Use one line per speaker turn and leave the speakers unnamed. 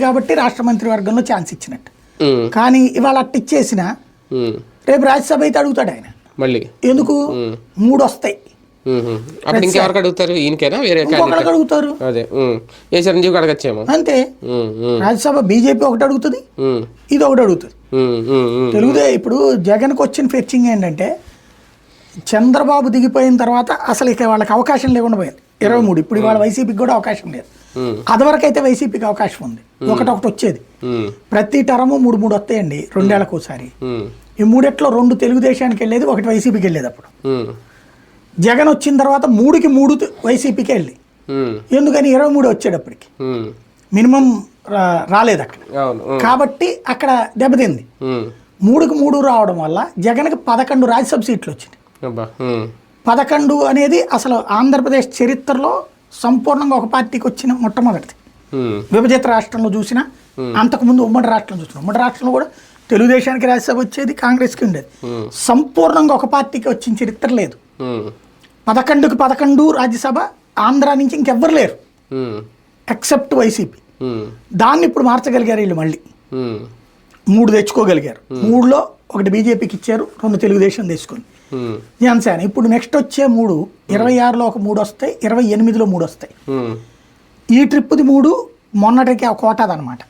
కాబట్టి రాష్ట్ర మంత్రివర్గంలో ఛాన్స్ ఇచ్చినట్టు. కానీ ఇవాళ అట్ట ఇచ్చేసిన రేపు రాజ్యసభ అయితే అడుగుతాడు ఆయన.
మళ్ళీ?
ఎందుకు? మూడు వస్తాయి.
అప్పుడు ఇంకెవరికి అడుగుతారు? ఈయనకేనా? వేరే
అడుగుతారు.
అదే. ఏ అడగచ్చేమో
అంతే. రాజ్యసభ బీజేపీ ఒకటి అడుగుతుంది. ఇది ఒకటి అడుగుతుంది. తెలుగుదే ఇప్పుడు జగన్కి వచ్చిన ఫెచ్చింగ్ ఏంటంటే చంద్రబాబు దిగిపోయిన తర్వాత అసలు ఇక వాళ్ళకి అవకాశం లేకుండా పోయింది. ఇరవై మూడు. ఇప్పుడు వాళ్ళ వైసీపీకి కూడా అవకాశం లేదు.
ఉమ్,
అదివరకు అయితే వైసీపీకి అవకాశం ఉంది. ఒకటి ఒకటి వచ్చేది. ప్రతి టర్ము మూడు మూడు వస్తాయండి రెండేళ్ళకు ఒకసారి. ఈ మూడెట్లో రెండు తెలుగుదేశానికి వెళ్ళేది ఒకటి వైసీపీకి వెళ్ళేది అప్పుడు. జగన్ వచ్చిన తర్వాత మూడుకి మూడు వైసీపీకి వెళ్ళి. ఎందుకని ఇరవై మూడు వచ్చేటప్పటికి. మినిమం రాలేదు అక్కడ. కాబట్టి అక్కడ దెబ్బతింది. మూడుకి మూడు రావడం వల్ల జగన్కి పదకొండు రాజ్యసభ సీట్లు వచ్చినాయి. పదకొండు అనేది అసలు ఆంధ్రప్రదేశ్ చరిత్రలో సంపూర్ణంగా ఒక పార్టీకి వచ్చిన మొట్టమొదటిది. విభజిత రాష్ట్రంలో చూసినా అంతకుముందు ఉమ్మడి రాష్ట్రంలో చూసినా. ఉమ్మడి రాష్ట్రంలో కూడా తెలుగుదేశానికి రాజ్యసభ వచ్చేది కాంగ్రెస్కి ఉండేది. సంపూర్ణంగా ఒక పార్టీకి వచ్చిన చరిత్ర లేదు. పదకొండుకి పదకొండు రాజ్యసభ ఆంధ్ర నుంచి ఇంకెవ్వరు లేరు. ఎక్సెప్ట్ వైసీపీ. దాన్ని ఇప్పుడు మార్చగలిగారు వీళ్ళు మళ్ళీ. మూడు తెచ్చుకోగలిగారు. మూడులో ఒకటి బీజేపీకి ఇచ్చారు రెండు తెలుగుదేశం
ఉమ్,
జనసేన ఇప్పుడు నెక్స్ట్ వచ్చే మూడు ఇరవై ఆరులో ఒక మూడు వస్తాయి ఇరవై ఎనిమిదిలో మూడు వస్తాయి. ఈ ట్రిప్ది మూడు మొన్నటికి ఆ. కోటాదనమాట